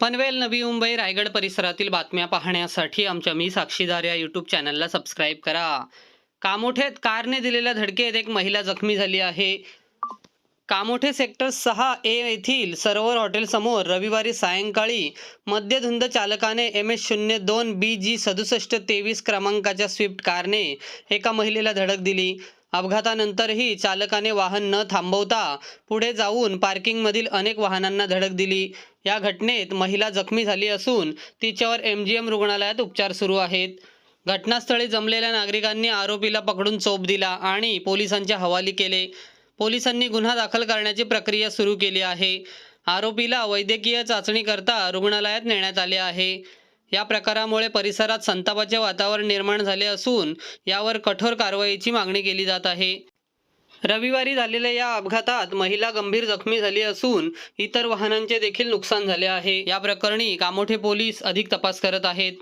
पनवेल नवी मुंबई रायगड परिसरातील बातम्या पाहण्यासाठी आमच्या मी साक्षीदार या यूट्यूब चॅनलला सबस्क्राईब करा. कामोठेत कारने दिलेल्या धडकेत एक महिला जखमी झाली आहे. कामोठे सेक्टर सहा ए येथील सरोवर हॉटेलसमोर रविवारी सायंकाळी मद्यधुंद चालकाने एम एस शून्य दोन बी जी सदुसष्ट तेवीस क्रमांकाच्या स्विफ्ट कारने एका महिलेला धडक दिली. अपघातानंतरही चालकाने वाहन न थांबवता पुढे जाऊन पार्किंगमधील अनेक वाहनांना धडक दिली. या घटनेत महिला जखमी झाली असून तिच्यावर एम जी एम रुग्णालयात उपचार सुरू आहेत. घटनास्थळी जमलेल्या नागरिकांनी आरोपीला पकडून चोप दिला आणि पोलिसांच्या हवाली केले. पोलिसांनी गुन्हा दाखल करण्याची प्रक्रिया सुरू केली आहे. आरोपीला वैद्यकीय चाचणीकरता रुग्णालयात नेण्यात आले आहे. या प्रकारामुळे परिसरात संतापाचे वातावरण निर्माण झाले असून यावर कठोर कारवाईची मागणी केली जात आहे. रविवारी झालेल्या या अपघातात महिला गंभीर जखमी झाली असून इतर वाहनांचे देखील नुकसान झाले आहे. या प्रकरणी कामोठे पोलीस अधिक तपास करत आहेत.